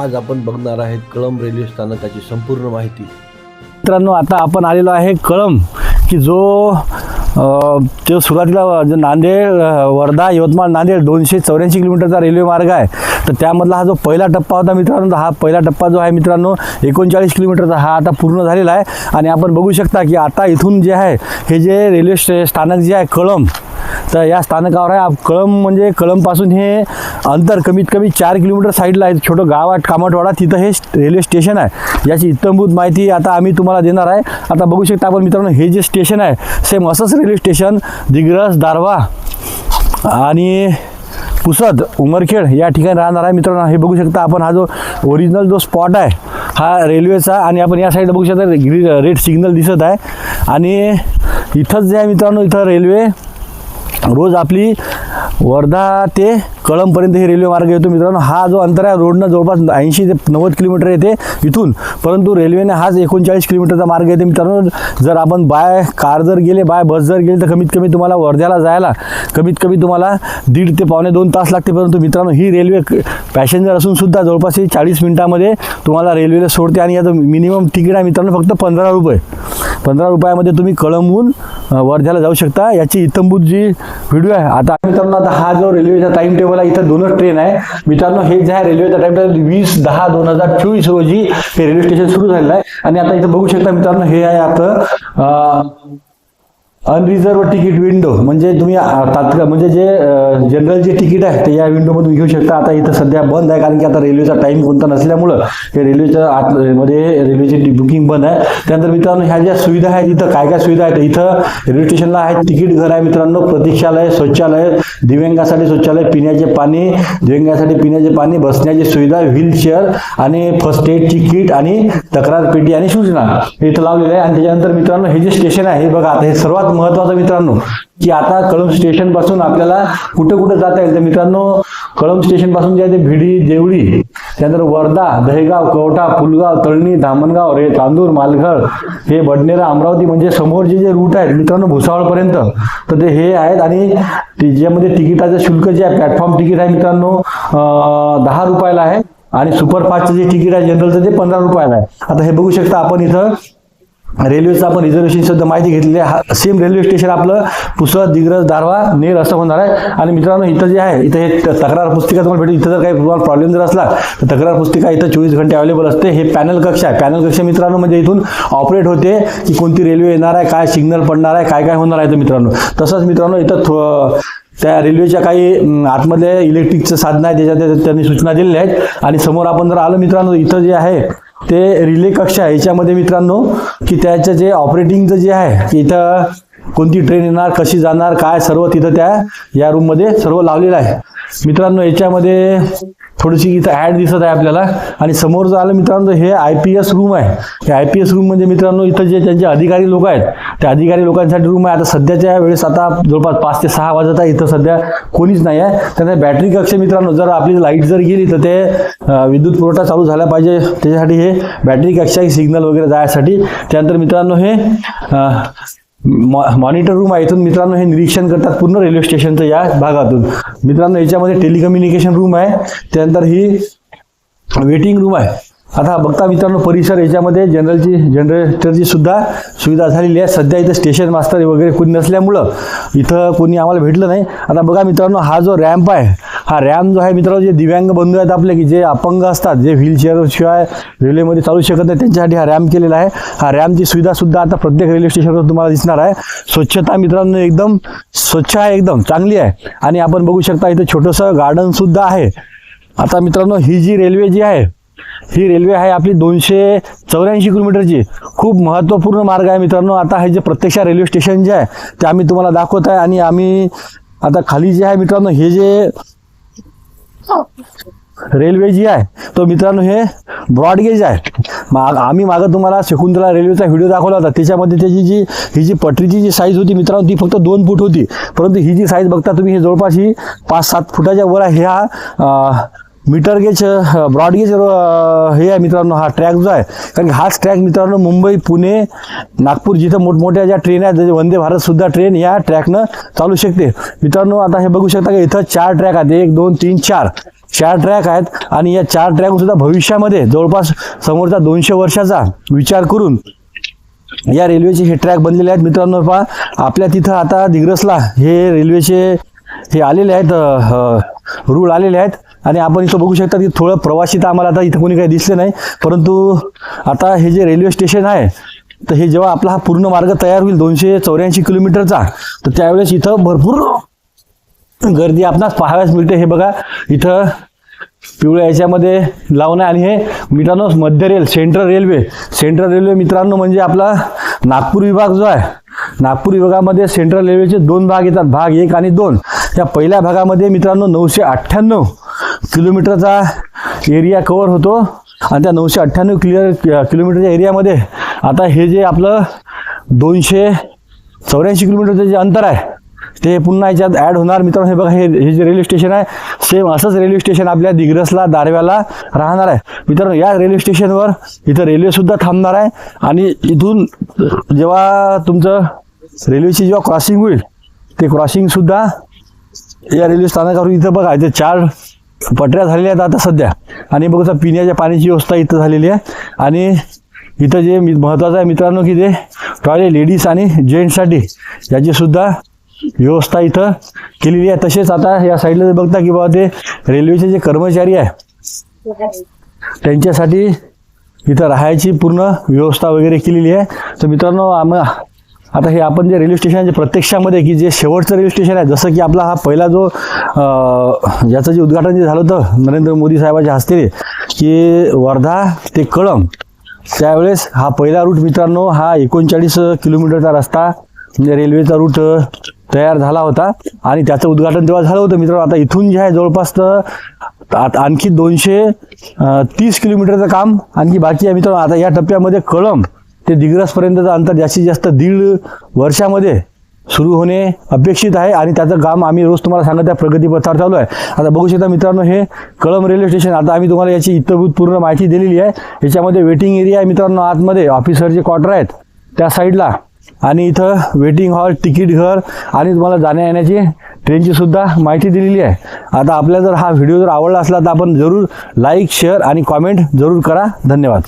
आज आपण बघणार आहेत कळंब रेल्वे स्थानकाची संपूर्ण माहिती. मित्रांनो आता आपण आलेलो आहे कळंब की जो अ, जो सुरुवातीला जो नांदेड वर्धा यवतमाळ नांदेड दोनशे चौऱ्याऐंशी किलोमीटरचा रेल्वे मार्ग आहे. तर त्यामधला हा जो पहिला टप्पा होता मित्रांनो हा पहिला टप्पा जो आहे मित्रांनो एकोणचाळीस किलोमीटरचा हा आता पूर्ण झालेला आहे. आणि आपण बघू शकता की आता इथून जे आहे हे जे रेल्वे स्टे स्थानक जे आहे कळंब तर या स्थानकावर आहे. आप- म्हणजे कळमपासून हे अंतर कमीत कमी चार किलोमीटर साईडला आहे. छोटं गाव आहे कामटवाडा. तिथं हे रेल्वे स्टेशन आहे. याची इत्तमभूत माहिती आता आम्ही तुम्हाला देणार आहे. आता बघू शकता आपण मित्रांनो हे जे स्टेशन आहे सेम असंच रेल्वे स्टेशन दिग्रस दारवा आणि पुसद उमरखेड या ठिकाणी राहणार आहे. मित्रांनो हे बघू शकता आपण. हा जो ओरिजिनल जो स्पॉट आहे हा रेल्वेचा आणि आपण या साईडला बघू शकता ग्री रेड सिग्नल दिसत आहे. आणि इथंच जे आहे मित्रांनो इथं रेल्वे रोज आपली वर्धा ते कळंबपर्यंत हे रेल्वे मार्ग येतो मित्रांनो. हा जो अंतर आहे रोडनं जवळपास ऐंशी ते नव्वद किलोमीटर येते इथून. परंतु रेल्वेने हाच एकोणचाळीस किलोमीटरचा मार्ग येते मित्रांनो. जर आपण बाय कार जर गेले बाय बस जर गेले तर कमीत कमी तुम्हाला वर्ध्याला जायला कमीत कमी तुम्हाला दीड ते पावणे दोन तास लागते. परंतु मित्रांनो ही रेल्वे पॅसेंजर असून सुद्धा जवळपास ही चाळीस मिनिटामध्ये तुम्हाला रेल्वेला सोडते. आणि याचं मिनिमम तिकीट आहे मित्रांनो फक्त पंधरा रुपये. पंधरा रुपयामध्ये तुम्ही कळंबून वर्ध्याला जाऊ शकता. याची इतंभूत जी व्हिडिओ आहे. आता मित्रांनो आता हा जो रेल्वेचा टाइम टेबल आहे इथं दोनच ट्रेन आहे. मित्रांनो हे जे आहे रेल्वेचा टाइम टेबल वीस दहा दोन हजार चोवीस रोजी हे रेल्वे स्टेशन सुरू झालेलं आहे. आणि आता इथं बघू शकता मित्रांनो हे आहे आता अनरिझर्व तिकीट विंडो म्हणजे तुम्ही तात्काळ म्हणजे जे जनरल जे तिकीट आहे ते या विंडोमधून घेऊ शकता. आता इथं सध्या बंद आहे कारण की आता रेल्वेचा टाइम कोणता नसल्यामुळं हे रेल्वेच्या आत मध्ये रेल्वेची बुकिंग बंद आहे. त्यानंतर मित्रांनो ह्या ज्या सुविधा आहेत इथं काय काय सुविधा आहेत इथं रेल्वे स्टेशनला आहे तिकीट घर आहे मित्रांनो प्रतीक्षालय शौचालय दिव्यांगासाठी शौचालय पिण्याचे पाणी दिव्यांगासाठी पिण्याचे पाणी बसण्याची सुविधा व्हीलचेअर आणि फर्स्ट एड तिकीट आणि तक्रार पेटी आणि सूचना इथं लावलेलं आहे आणि त्याच्यानंतर मित्रांनो हे जे स्टेशन आहे हे बघा आता हे सर्वात महत्वाचं मित्रांनो की आता कळंब स्टेशनपासून आपल्याला कुठं कुठं जाता येईल. तर मित्रांनो कळंब स्टेशनपासून जे आहे ते भिडी देवळी त्यानंतर वर्धा दहेगाव कवठा पुलगाव तळणी धामणगाव रे तांदूर मालघर हे बडनेरा अमरावती म्हणजे समोरचे जे रूट आहेत मित्रांनो भुसावळपर्यंत तर ते हे आहेत. आणि ज्यामध्ये तिकिटाचं शुल्क जे आहे प्लॅटफॉर्म तिकीट आहे मित्रांनो दहा रुपयाला आहे. आणि सुपरफास्टचं जे तिकीट आहे जनरलचं ते पंधरा रुपयाला आहे. आता हे बघू शकता आपण इथं. रेल्वेचं आपण रिझर्वेशन सुद्धा माहिती घेतलेली आहे. हा सेम रेल्वे स्टेशन आपलं. पुसद दिग्रज दारवा नेर असं होणार आहे. आणि मित्रांनो इथं जे आहे इथं हे तक्रार पुस्तिका तुम्हाला भेटेल. इथं जर काही तुम्हाला प्रॉब्लेम जर असला तर तक्रार पुस्तिका इथं चोवीस घंटे अवेलेबल असते. हे पॅनल कक्ष आहे. पॅनल कक्ष मित्रांनो म्हणजे इथून ऑपरेट होते की कोणती रेल्वे येणार आहे काय सिग्नल पडणार आहे काय काय होणार आहे तर मित्रांनो. तसंच मित्रांनो इथं थो- त्या रेल्वेच्या काही अं, आतमध्ये इलेक्ट्रिकचं साधनं आहे त्याच्यात त्या- त्यांनी सूचना दिलेल्या आहेत. आणि समोर आपण जर आलो मित्रांनो इथं जे आहे ते रिले कक्ष आहे. याच्यामध्ये मित्रांनो की त्याचं जे ऑपरेटिंगचं जे आहे की इथं कोणती ट्रेन येणार कशी जाणार काय सर्व तिथं त्या या रूममध्ये सर्व लावलेलं आहे. मित्रांनो याच्यामध्ये थोडीशी इथं ॲड दिसत आहे आपल्याला. आणि समोर जर आलं मित्रांनो हे आय पी एस रूम आहे. हे आय पी एस रूम म्हणजे मित्रांनो इथं जे त्यांचे अधिकारी लोक आहेत त्या अधिकारी लोकांसाठी रूम आहे. आता सध्याच्या वेळेस आता जवळपास पाच ते सहा वाजत आहे. इथं सध्या कोणीच नाही आहे. त्यानंतर बॅटरी कक्ष मित्रांनो जर आपली लाइट जर गेली तर ते विद्युत पुरवठा चालू झाला पाहिजे. त्याच्यासाठी हे बॅटरी कक्ष सिग्नल वगैरे जायसाठी. त्यानंतर मित्रांनो हे मॉनिटर रूम आहे इथून मित्रांनो हे निरीक्षण करतात पूर्ण रेल्वे स्टेशनचं या भागातून. मित्रांनो याच्यामध्ये टेलिकम्युनिकेशन रूम आहे त्यानंतर ही वेटिंग रूम आहे. आता बघता मित्रांनो परिसर याच्यामध्ये जनरलची जनरेटरची सुद्धा सुविधा झालेली आहे. सध्या इथं स्टेशन मास्तर वगैरे कोणी नसल्यामुळं इथं कोणी आम्हाला भेटलं नाही. आता बघा मित्रांनो हा जो रॅम्प आहे हा रॅम जो आहे मित्रांनो जे दिव्यांग बंधू आहेत आपले की जे अपंग असतात जे व्हीलचेअर शिवाय रेल्वेमध्ये चालू शकत नाही त्यांच्यासाठी हा रॅम केलेला आहे. हा रॅमची सुविधा सुद्धा आता प्रत्येक रेल्वे स्टेशनवर तुम्हाला दिसणार आहे. स्वच्छता मित्रांनो एकदम स्वच्छ आहे एकदम चांगली आहे. आणि आपण बघू शकता इथं छोटंसं गार्डन सुद्धा आहे. आता मित्रांनो ही जी रेल्वे जी आहे ही रेल्वे आहे आपली दोनशे चौऱ्याऐंशी किलोमीटरची. खूप महत्त्वपूर्ण मार्ग आहे मित्रांनो. आता हे जे प्रत्यक्ष रेल्वे स्टेशन जे आहे ते आम्ही तुम्हाला दाखवत आहे. आणि आम्ही आता खाली जे आहे मित्रांनो हे जे रेल्वे जी आहे तो मित्रांनो हे ब्रॉडगेज आहे. माग आम्ही मागं तुम्हाला शकुंतला रेल्वेचा व्हिडिओ दाखवला होता. त्याच्यामध्ये त्याची जी ही जी पटरीची जी साईज होती मित्रांनो ती फक्त दोन फूट होती. परंतु ही जी साईज बघता तुम्ही हे जवळपास ही पाच सात फुटाच्या वर आहे. ह्या मीटर गेज ब्रॉड गेज हे आहे मित्रांनो हा ट्रॅक जो आहे. कारण की हाच ट्रॅक मित्रांनो मुंबई पुणे नागपूर जिथं मोठमोठ्या ज्या ट्रेन आहेत वंदे भारतसुद्धा ट्रेन या ट्रॅकनं चालू शकते. मित्रांनो आता हे बघू शकता की इथं चार ट्रॅक आहेत. एक दोन तीन चार. चार ट्रॅक आहेत आणि या चार ट्रॅक सुद्धा भविष्यामध्ये जवळपास समोरचा दोनशे वर्षाचा विचार करून या रेल्वेचे हे ट्रॅक बनलेले आहेत. मित्रांनो पहा आपल्या तिथं आता दिग्रसला हे रेल्वेचे हे आलेले आहेत रूळ आलेले आहेत. आणि आपण इथं बघू शकता की थोडं प्रवासी तर आम्हाला आता इथं कोणी काही दिसले नाही परंतु आता हे जे रेल्वे स्टेशन आहे तर हे जेव्हा आपला हा पूर्ण मार्ग तयार होईल दोनशे चौऱ्याऐंशी किलोमीटरचा तर त्यावेळेस इथं भरपूर गर्दी आपणास पाहाव्यास मिळते. हे बघा इथं पिवळ्या याच्यामध्ये लावणं आहे आणि हे मित्रांनो मध्य rail central railway. Central railway मित्रांनो म्हणजे आपला नागपूर विभाग जो आहे नागपूर विभागामध्ये सेंट्रल रेल्वेचे दोन भाग येतात. भाग एक आणि दोन. या पहिल्या भागामध्ये मित्रांनो नऊशे अठ्ठ्याण्णव किलोमीटरचा एरिया कवर होतो आणि त्या नऊशे अठ्ठ्याण्णव क्लिअर किलोमीटरच्या एरियामध्ये आता हे जे आपलं दोनशे चौऱ्याऐंशी किलोमीटरचं जे अंतर आहे ते पुन्हा याच्यात ॲड होणार. मित्रांनो हे बघा हे हे जे रेल्वे स्टेशन आहे सेम असंच रेल्वे स्टेशन आपल्या दिग्रसला दारव्याला राहणार आहे. मित्रांनो या रेल्वे स्टेशनवर इथं रेल्वेसुद्धा थांबणार आहे आणि इथून जेव्हा तुमचं रेल्वेची जेव्हा क्रॉसिंग होईल ते क्रॉसिंगसुद्धा या रेल्वे स्थानकावर इथं बघा इथे चार पटऱ्या झालेल्या आहेत आता सध्या. आणि बघा पिण्याच्या पाण्याची व्यवस्था इथं झालेली आहे. आणि इथं जे मी- महत्त्वाचं आहे मित्रांनो की ते टॉयलेट लेडीज आणि जेंट्ससाठी याची सुद्धा व्यवस्था इथं केलेली आहे. तसेच आता या साईडला जे बघता की बाबा ते रेल्वेचे जे कर्मचारी आहे त्यांच्यासाठी इथं राहायची पूर्ण व्यवस्था वगैरे केलेली आहे. तर मित्रांनो आम आता हे आपण जे रेल्वे स्टेशन प्रत्यक्षामध्ये की जे शेवटचं रेल्वे स्टेशन आहे जसं की आपला हा पहिला जो ज्याचं याचं जे उद्घाटन जे झालं होतं नरेंद्र मोदी साहेबांच्या हस्ते की वर्धा ते कळम त्यावेळेस हा पहिला रूट मित्रांनो हा एकोणचाळीस किलोमीटरचा रस्ता म्हणजे रेल्वेचा रूट तयार झाला होता. आणि त्याचं उद्घाटन तेव्हा झालं होतं मित्रांनो. आता इथून जे आहे जवळपास तर आणखी दोनशे तीस किलोमीटरचं काम आणखी बाकी आहे मित्रांनो. आता या टप्प्यामध्ये कळंब ते दिग्रसपर्यंतचं अंतर जास्तीत जास्त दीड वर्षामध्ये सुरू होणे अपेक्षित आहे आणि त्याचं काम आम्ही रोज तुम्हाला सांगत आहे प्रगतीपथावर चालू आहे. आता बघू शकता मित्रांनो हे कळम रेल्वे स्टेशन आता आम्ही तुम्हाला याची इतभूतपूर्ण माहिती दिलेली आहे. याच्यामध्ये वेटिंग एरिया आहे मित्रांनो आतमध्ये ऑफिसरचे क्वार्टर आहेत त्या साईडला आणि इथं वेटिंग हॉल तिकीट घर आणि तुम्हाला जाण्या येण्याची ट्रेनची सुद्धा माहिती दिलेली आहे. आता आपल्याला जर हा व्हिडिओ जर आवडला असला तर आपण जरूर लाईक शेअर आणि कॉमेंट जरूर करा. धन्यवाद.